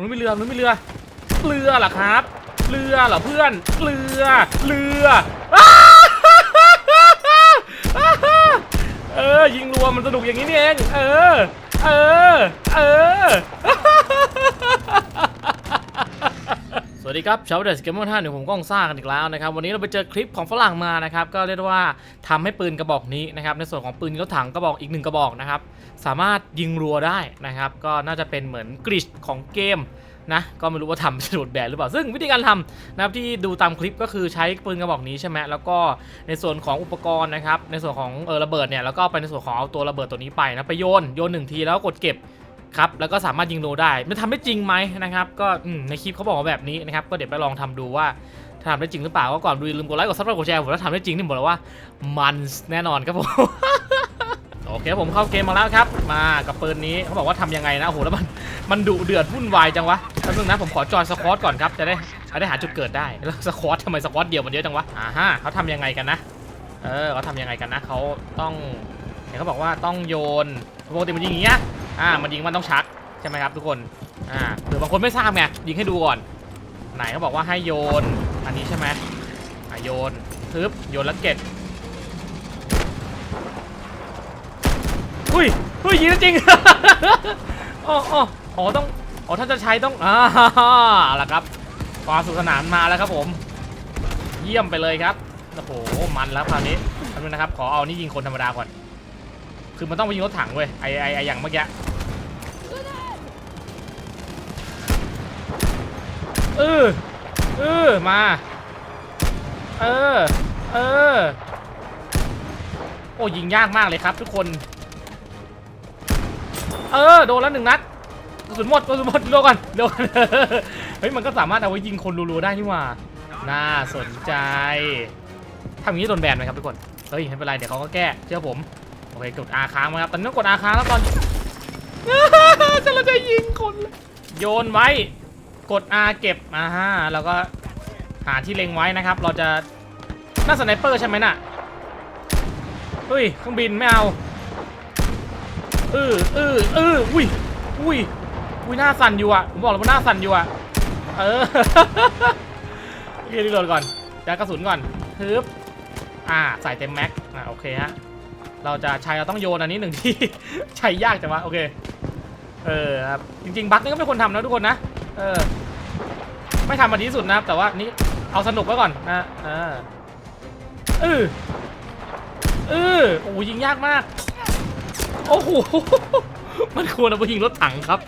มันไม่เรือมันไม่เรือเรือเหรอครับ เรือเหรอเพื่อนเรือเรืออเออยิงรัวมันสนุกอย่างนี้นี่เอง เออ เออ เออ วัสดีครับชาวเดสเกมเมอร์ท่านหนึ่งผมก้องซ่ากันอีกแล้วนะครับ วันนี้เราไปเจอคลิปของฝรั่งมานะครับ ก็เรียกว่าทำให้ปืนกระบอกนี้นะครับ ในส่วนของปืนรถถังกระบอกอีกหนึ่งกระบอกนะครับ สามารถยิงรัวได้นะครับ ก็น่าจะเป็นเหมือนกริชของเกมนะ ก็ไม่รู้ว่าทำจะโดดแบนหรือเปล่า ซึ่งวิธีการทำนะครับที่ดูตามคลิปก็คือใช้ปืนกระบอกนี้ใช่ไหมแล้วก็ในส่วนของอุปกรณ์นะครับ ในส่วนของเออระเบิดเนี่ย แล้วก็ไปในส่วนของเอาตัวระเบิดตัวนี้ไปนะ ไปโยน โยนหนึ่งทีแล้วกดเก็บ ครับแล้วก็สามารถยิงโดได้ มันทำได้จริงไหมนะครับ ก็ในคลิปเขาบอกว่าแบบนี้นะครับ ก็เดี๋ยวไปลองทำดูว่าทำได้จริงหรือเปล่าก็ก่อนดูอย่าลืมกดไลค์กดซับสไครต์กดแชร์ผมถ้าทำได้จริงนี่บอกเลยว่ามันแน่นอนครับผมโอเคผมเข้าเกมมาแล้วครับ มากับปืนนี้เขาบอกว่าทำยังไงนะโอ้โหแล้วมันมันดุเดือดวุ่นวายจังวะแป๊บนึงนะผมขอจอยสควอตก่อนครับจะได้จะได้หาจุดเกิดได้แล้วสควอตทำไมสควอตเดียวมันเยอะจังวะอ่าฮะเขาทำยังไงกันนะเออเขาทำยังไงกันนะเขาต้องเห็นเขาบอกว่าต้องโยนปกติมันยิงอย่างเงี้ย อ่ามันยิงมันต้องชักใช่ไหมครับทุกคนอ่าหรือบางคนไม่ทราบไงยิงให้ดูก่อน ไหนเขาบอกว่าให้โยนอันนี้ใช่ไหมอะโยนทึบโยนแล้วเก็บอุ้ยอุ้ยยิงแล้วจริงอ๋ออ๋ออ๋อต้องอ๋อถ้าจะใช้ต้องอ่าเอาละครับความสุขสนานมาแล้วครับผม เยี่ยมไปเลยครับโอ้โหมันแล้วคราวนี้แป๊บนึงนะครับขอเอานี่ยิงคนธรรมดาก่อนคือมันต้องไปยิงรถถังเว้ยไอไอไออย่างเมื่อกี้ เออเออมา เออ เออ โอ้ยิงยากมากเลยครับทุกคน เออโดนแล้วหนึ่งนัดกระสุนหมดกระสุนหมดเร็วก่อนเร็วก่อนเฮ้ยมันก็สามารถเอาไว้ยิงคนรัวๆได้นี่หว่า น่าสนใจทำอย่างนี้โดนแบนไหมครับทุกคน เฮ้ยไม่เป็นไรเดี๋ยวเขาก็แก้เชื่อผม โอเคกดอาค้างมาครับตอนนี้กดอาค้างแล้วก่อนจะเราจะยิงคน โยนไว้ กด R เก็บอ่าฮะแล้วก็หาที่เล็งไว้นะครับ เราจะน่าสไนเปอร์ใช่ไหมน่ะเฮ้ยเครื่องบินไม่เอาเออเออเอออุ้ยอุ้ยอุ้ยหน้าสั่นอยู่อะผมบอกเลยว่าหน้าสั่นอยู่อะเออโอเครีโหลดก่อนยัดกระสุนก่อนฮึบอ่าใส่เต็มแม็กอ่าโอเคฮะเราจะใช้เราต้องโยนอันนี้หนึ่งที่ใช้ยากจังวะโอเคเออครับจริงๆบัคนี่ก็เป็นคนทำนะทุกคนนะเออ ไม่ทำมาดีที่สุดนะครับ แต่ว่านี่เอาสนุกไว้ก่อนนะเออเออเออโอ้ยิงยากมาก โอ้โห มันควรเอาไปยิงรถถังครับ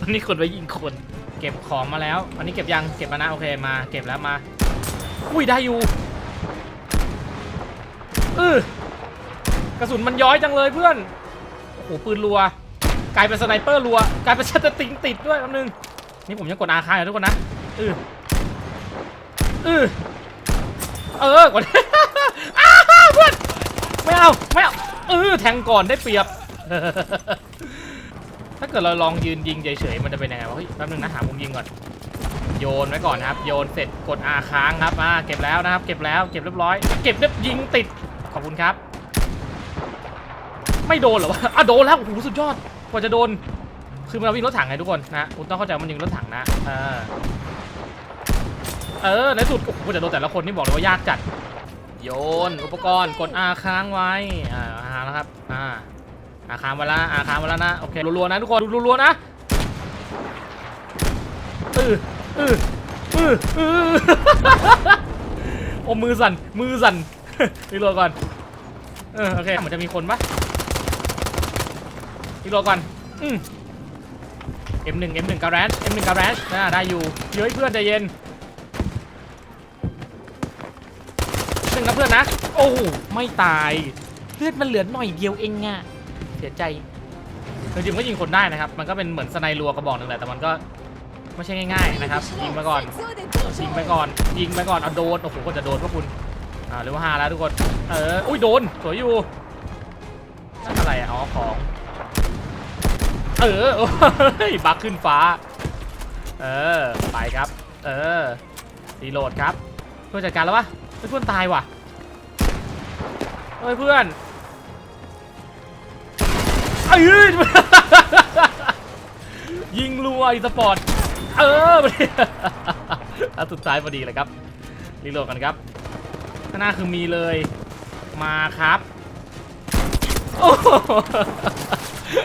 มันนี่ควรไปยิงคน เก็บของมาแล้วอันนี้เก็บยัง เก็บมานะโอเค มา เก็บแล้วมา อุ้ยได้อยู่ เออกระสุนมันย้อยจังเลยเพื่อน โอ้โหปืนรัว กลายเป็นสไนเปอร์รัว กลายเป็นชัตเตอร์ติงติดด้วยแป๊บนึง นี่ผมยังกดอาคาอยู่ทุกคนนะ เออเออเออกดอ้าวเพื่อนไม่เอาไม่เอาเออแทงก่อนได้เปรียบ ถ้าเกิดเราลองยืนยิงเฉยๆมันจะเป็นยังไงวะเฮ้ยแป๊บนึงนะหามุมยิงก่อนโยนไว้ก่อนนะครับ โยนเสร็จกดอาค้างครับอ่าเก็บแล้วนะครับ เก็บแล้วเก็บเรียบร้อย เก็บเรียบยิงติดขอบคุณครับ ไม่โดนเหรอวะอะโดนแล้วโอ้โหสุดยอดกว่าจะโดนคือมันเราวิ่งรถถังไงทุกคนนะคุณต้องเข้าใจว่ามันยิงรถถังนะเออ เออในสุดโอ้โหจะโดนแต่ละคนนี่บอกเลยว่ายากจัด โยนอุปกรณ์กดอาค้างไว้อ่าอาแล้วครับอ่าอาค้างไว้แล้วอาค้างไว้แล้วนะโอเครัวๆนะทุกคนรัวๆนะเออเออเออเออโอ้มือสั่นมือสั่นรีโหลดก่อนเออโอเคเหมือนจะมีคนปะรีโหลดก่อนอืม M1 M1 กาแรน M1 กาแรนน่าได้อยู่เย้ยเพื่อนใจเย็นหนึ่ งนะเพื่อนนะ โอ้ไม่ตายเลือดมันเหลือหน่อยเดียวเองอะเสียใจจริงๆก็ยิงคนได้นะครับ มันก็เป็นเหมือนสไนรัวกระบอกหนึ่งแหละแต่มันก็ไม่ใช่ง่ายๆนะครับยิงไปก่อนยิงไปก่อนยิงไปก่อนเอาโดนโอ้โหก็จะโดนพวกคุณอ่าเรียกว่าห้าแล้วทุกคนเอออุ้ยโดนสวยอยู่นั่นอะไรอ๋อของเออโอ้ยบักขึ้นฟ้า เออไปครับ เออรีโหลดครับเพื่อจัดการแล้ววะ เพื่อนตายว่ะเฮ้ยเพื่อนเอ้ยยิงรัวอีสปอร์ต เออมาดิอันสุดท้ายพอดีเลยครับ รีโหลดกันครับข้างหน้าคือมีเลย มาครับ โอ้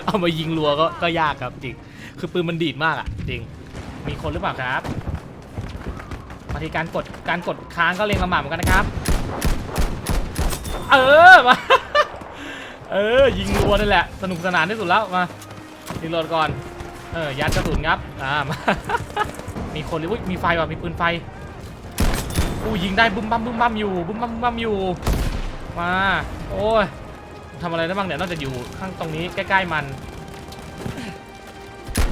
เอามายิงรัวก็ก็ยากครับจริง คือปืนมันดีดมากอะ จริง มีคนหรือเปล่าครับางทีการกดการกดค้างก็เล็งลำบากเหมือนกันนะครับ เออมาเออยิงรัวนั่แหละ สนุกสนานที่สุดแล้วมารีโหลดก่อนเออยัดกระสุนครับอ่ามามีคนหรือว่ามีไฟว่ะมีปืนไฟอู้ยิงได้บึ้มบั้มบึ้มบั้มอยู่บึ้มบั้มบึ้มบั้มอยู่มาโอ้ยทำอะไรได้บ้างเนี่ยนอกจากอยู่ข้างตรงนี้ใกล้ๆมัน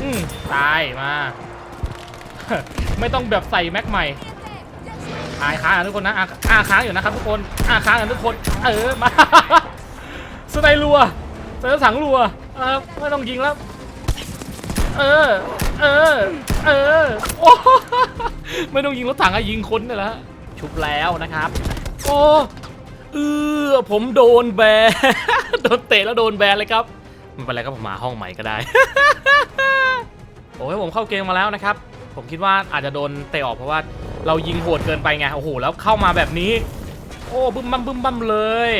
อืมตายมา ไม่ต้องแบบใส่แม็กใหม่ อายค้างทุกคนนะอาอาค้างอยู่นะครับทุกคนอาค้างกันทุกคน เออ มาสไนรัวสไนสังรัวเออไม่ต้องยิงแล้ว เออ เออ เออ โอ้ ไม่ต้องยิงรถถังอะยิงคนนี่แหละชุบแล้วนะครับ โอ้เออผมโดนแบนโดนเตะแล้วโดนแบนเลยครับไม่เป็นไรครับผมมาห้องใหม่ก็ได้ โอ้ยผมเข้าเกมมาแล้วนะครับ ผมคิดว่าอาจจะโดนเตะออกเพราะว่า เรายิงโหดเกินไปไงโอ้โหแล้วเข้ามาแบบนี้ โอ้บึ้มบั้มบึ้มบั้มเลย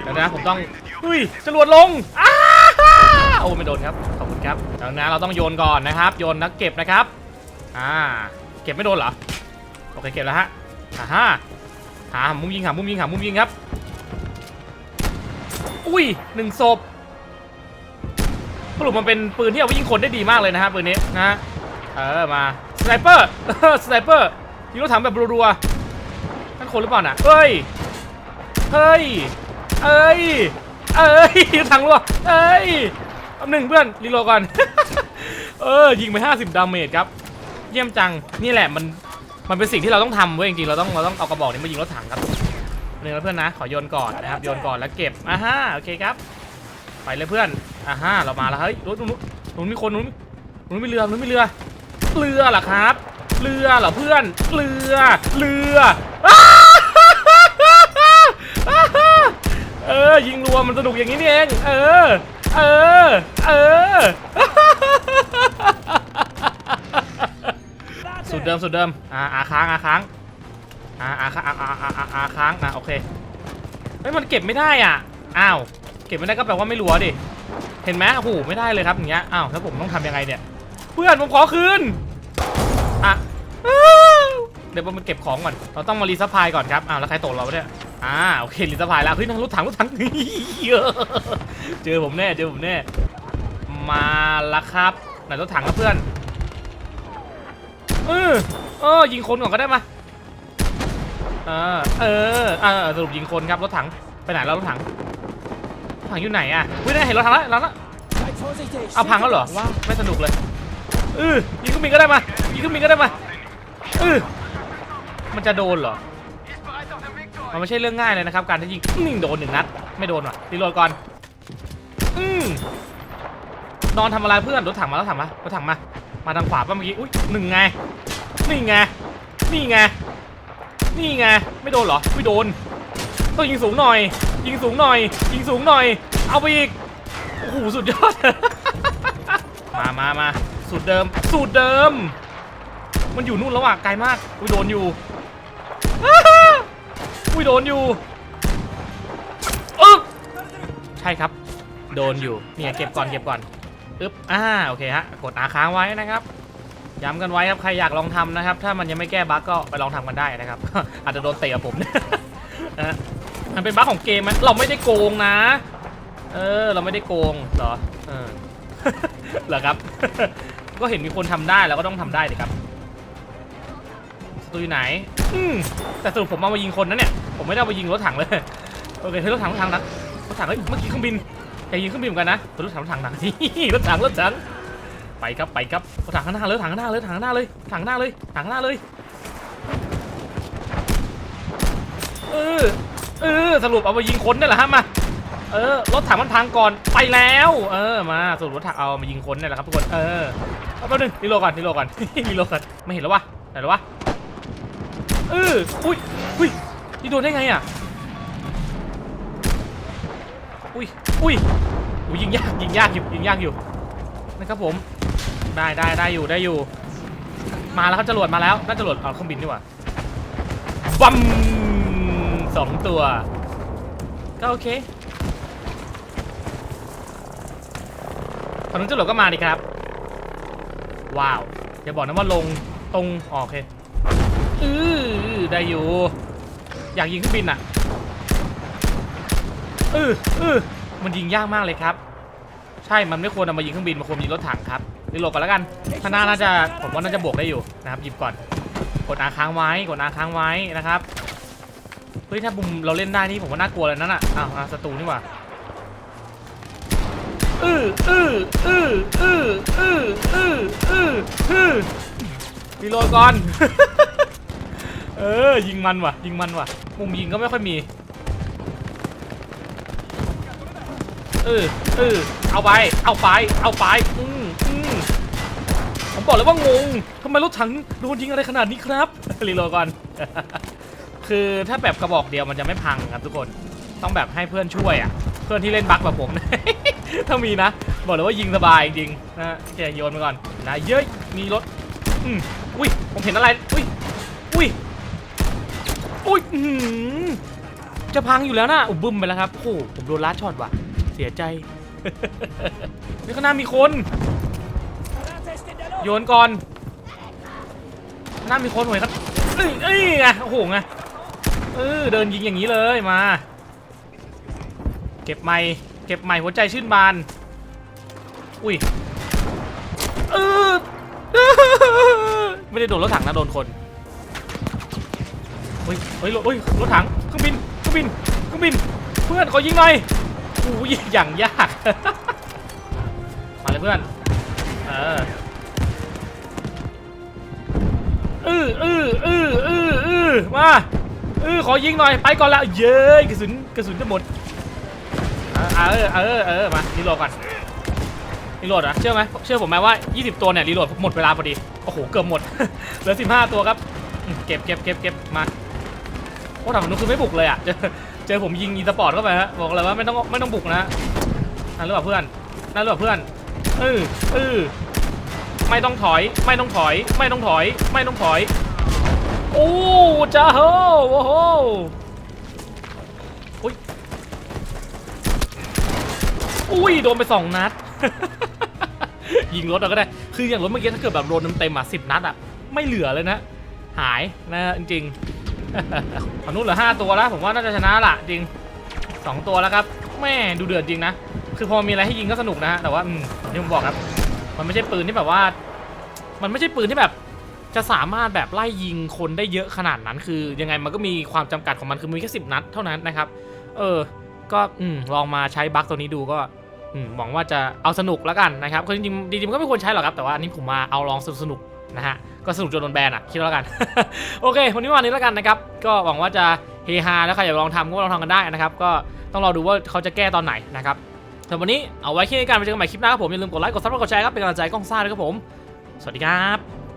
เดี๋ยวนะผมต้องอุ้ยจรวดลงอ้าโอ้ไม่โดนครับขอบคุณครับดังนั้นเราต้องโยนก่อนนะครับ โยนนักเก็บนะครับอ่าเก็บไม่โดนเหรอโอเคเก็บแล้วฮะอ่าฮะหามุมยิงหามุมยิงหามุมยิงครับอุ้ยหนึ่งศพสรุปมันเป็นปืนที่เอาไว้ยิงคนได้ดีมากเลยนะฮะปืนนี้นะเออมา ไนเปอร์ สไนเปอร์ยิงรถถังแบบรัวๆนั่นคนหรือเปล่าน่ะเฮ้ย เฮ้ย เอ้ย เอ้ยรถถังรัว เอ้ยแป๊บหนึ่งเพื่อนรีโหลดก่อน เออ ยิงไป 50 ดาเมจครับ เยี่ยมจัง นี่แหละมัน มันเป็นสิ่งที่เราต้องทำเว้ยจริงๆ เราต้อง เราต้องเอากระบอกนี้มายิงรถถังครับหนึ่งนะเพื่อนนะ ขอโยนก่อนนะครับ โยนก่อนแล้วเก็บอ่าฮะโอเคครับ ไปเลยเพื่อนอ่าฮะเรามาแล้ว เฮ้ยรถนู้นนู้นมีคนนู้นนู้นมีเรือนู้นมีเรือ เรือเหรอครับ เรือเหรอเพื่อน เรือ เรือเออ ยิงรัวมันสนุกอย่างนี้นี่เอง เออ เออ เออ สุดเดิมสุดเดิม อ่าอาค้างอาค้างอ่าอาค้างอาอาอาอาอาค้างอะโอเคเฮ้ยมันเก็บไม่ได้อะ อ้าว เก็บไม่ได้ก็แปลว่าไม่รัวดิ เห็นไหมโอ้โหไม่ได้เลยครับอย่างเงี้ย อ้าวแล้วผมต้องทำยังไงเนี่ย พื่อนผมขอคืนอะเดี๋ยวมันเก็บของก่อน เราต้องมารีซัพพลายก่อนครับ อ้าวแล้วใครตกเราเนี่ยอ่าโอเครีซัพพลายแล้ว เฮ้ยนั่งรถถังรถถังเจอผมแน่ เจอผมแน่ มาละครับ ไหนรถถังครับเพื่อน เออเออยิงคนก่อนก็ได้มา เออ เออเออสรุปยิงคนครับรถถัง ไปไหนแล้วรถถัง รถถังอยู่ไหนอะอุ้ยได้เห็นรถถังแล้วแล้วนะเอาพังแล้วเหรอ ว้าไม่สนุกเลย เออยิงเครื่องบินก็ได้มายิงเครื่องบินก็ได้มาเออมันจะโดนเหรอมันไม่ใช่เรื่องง่ายเลยนะครับ การที่ยิงนิ่งโดนหนึ่งนัดไม่โดนว่ะรีโหลดก่อนอืมนอนทำอะไรเพื่อนรถถังมารถถังมารถถังมามาทางขวาป่ะเมื่อกี้อุ้ยหนึ่งไงนี่ไงนี่ไงนี่ไงไม่โดนเหรอไม่โดนต้องยิงสูงหน่อย ยิงสูงหน่อย ยิงสูงหน่อย เอาไปอีกโอ้โหสุดยอด มามามา สูตรเดิม สูตรเดิม มันอยู่นู่นแล้วอะไกลมากอุ้ยโดนอยู่อุ้ยโดนอยู่อึ๊บใช่ครับ โดนอยู่เนี่ยเก็บก่อนเก็บก่อนอึ๊บอ่าโอเคฮะกดอาค้างไว้นะครับย้ำกันไว้ครับใครอยากลองทำนะครับ ถ้ามันยังไม่แก้บั๊กก็ไปลองทำกันได้นะครับ อาจจะโดนเตะกับผมนะฮะมันเป็นบั๊กของเกมมันเราไม่ได้โกงนะ เออ เราไม่ได้โกงเหรอเออเหรอครับ ก็เห็นมีคนทำได้เราก็ต้องทำได้ดิครับศัตรูอยู่ไหน อืมแต่สรุปผมเอามายิงคนนะเนี่ย ผมไม่ได้เอามายิงรถถังเลย โอเคเฮ้ยรถถังรถถังนะรถถังเฮ้ยเมื่อกี้เครื่องบินอย่ยิงเครื่องบินเหมือนกันนะรถถังรถถังรถถังรถถังรถถัง ไปครับไปครับรถถังข้างหน้าเลยถังข้างหน้าเลยถังข้างหน้าเลยถังหน้าเลยถังหน้าเลย เออ เออ สรุปเอามายิงคนนี่แหละฮะมา เออรถถังมันพังก่อนไปแล้ว เออมาสรุปรถถังเอามายิงคนนี่แหละครับทุกคนเออเอาแป๊บนึงรีโหลดก่อนรีโหลดก่อน รีโหลดก่อนไม่เห็นแล้ววะไหนแล้ววะเอออุ้ยอุ้ยนี่โดนได้ไงอะอุ้ยอุ้ยอุ้ยยิงยากยิงยากอยู่ยิงยากอยู่นะครับผมได้ได้ได้อยู่ได้อยู่ มาแล้วครับจรวดมาแล้วน่าจรวดเอาเครื่องบินดีกว่าบัมสองตัว ก็โอเค ตอนนั้นจรวดก็มาดีครับ ว้าวอย่าบอกนะว่าลงตรงอ๋อโอเคอือได้อยู่ อยากยิงเครื่องบินอะอืออือมันยิงยากมากเลยครับ ใช่ มันไม่ควรเอามายิงเครื่องบินมันควรยิงรถถังครับรีโหลดก่อนแล้วกันข้างหน้าน่าจะผมว่าน่าจะบวกได้อยู่นะครับหยิบก่อน กดอาค้างไว้กดอาค้างไว้นะครับเฮ้ยถ้าบุมเราเล่นได้นี่ผมว่าน่ากลัวเลยนั่นน่ะอ้าวอะศัตรูนี่หว่า อืออืออืออืออืออืออืออือรีโหลดก่อน เออ ยิงมันว่ะ ยิงมันว่ะ มุมยิงก็ไม่ค่อยมี เออเออเอาไป เอาไป เอาไป อืมอืมผมบอกเลยว่างงทำไมรถถังโดนยิงอะไรขนาดนี้ครับรีโหลดก่อน คือถ้าแบบกระบอกเดียวมันจะไม่พังครับทุกคน ต้องแบบให้เพื่อนช่วยอะ เพื่อนที่เล่นบั๊กแบบผม ถ้ามีนะ บอกเลยว่ายิงสบายจริงนะแกโยนไปก่อนนะเย้ยมีรถอืมอุ้ยผมเห็นอะไรอุ้ยอุ้ยอุ้ยอื้อหือจะพังอยู่แล้วนะอุยบึ้มไปแล้วครับโอ้ผมโดนลัดช็อตว่ะ เสียใจนี่ข้างหน้ามีคน โยนก่อนข้างหน้ามีคนหน่อยครับเอ้ยเอ้ยไงโอ้โหไงเออเดินยิงอย่างนี้เลยมา เก็บไม้ เก็บไม้หัวใจชื่นบาน อุ้ยเออไม่ได้โดนรถถังนะโดนคนเฮ้ยเฮ้ยรถเฮ้ยรถถังเครื่องบินเครื่องบินเครื่องบิน เพื่อนขอยิงหน่อยโอ้ยอย่างยากมาเลยเพื่อนเอออืออืออืออืออือมาอือขอยิงหน่อยไปก่อนละเย้ยกระสุนกระสุนจะหมด เออเออเออมารีโหลดก่อนรีโหลดเหรอะเชื่อไหมเชื่อผมไหมว่า 20 ตัวเนี่ยรีโหลดหมดเวลาพอดีโอ้โหเกือบหมดเหลือ 15 ตัวครับเก็บเก็บเก็บเก็บมาโอ้ทางนู้นคือไม่บุกเลยอะ เจอเจอผมยิงอีสปอร์ตเข้าไปฮะบอกเลยว่าไม่ต้องไม่ต้องบุกนะนั่นหรือเปล่าเพื่อนนั่นหรือเปล่าเพื่อนเออเออไม่ต้องถอย ไม่ต้องถอย ไม่ต้องถอย ไม่ต้องถอย โอ้จ้าโหโอ้โห อุ้ยโดนไปสองนัด ยิงรถเราก็ได้ คืออย่างรถเมื่อกี้ถ้าเกิดแบบโดนเต็มๆอะสิบนัดอะ ไม่เหลือเลยนะ หายนะจริงๆฝั่งนู้นเหลือห้าตัวแล้วผมว่าน่าจะชนะละจริงสองตัวแล้วครับ แม่ดูเดือดจริงนะ คือพอมีอะไรให้ยิงก็สนุกนะฮะ แต่ว่าอืมที่ผมบอกครับ มันไม่ใช่ปืนที่แบบว่า มันไม่ใช่ปืนที่แบบจะสามารถแบบไล่ยิงคนได้เยอะขนาดนั้น คือยังไงมันก็มีความจำกัดของมันคือมีแค่สิบนัดเท่านั้นนะครับ เออ ก็อืมลองมาใช้บั๊กตัวนี้ดูก็ หวังว่าจะเอาสนุกแล้วกันนะครับคือจริงๆจริงๆก็ไม่ควรใช้หรอกครับแต่ว่าอันนี้ผมมาเอาลองสนุกๆนะฮะก็สนุกจนโดนแบนอะคิดแล้วกัน โอเควันนี้วันนี้แล้วกันนะครับก็หวังว่าจะเฮฮาแล้วใครอยากลองทำก็ลองทำกันได้นะครับก็ต้องรอดูว่าเขาจะแก้ตอนไหนนะครับสำหรับวันนี้เอาไว้แค่นี้กันไปเจอกันใหม่คลิปหน้าครับผมอย่าลืมกดไลค์กดซับและกดแชร์ครับเป็นกำลังใจกล้องซ่าด้วยครับผม สวัสดีครับ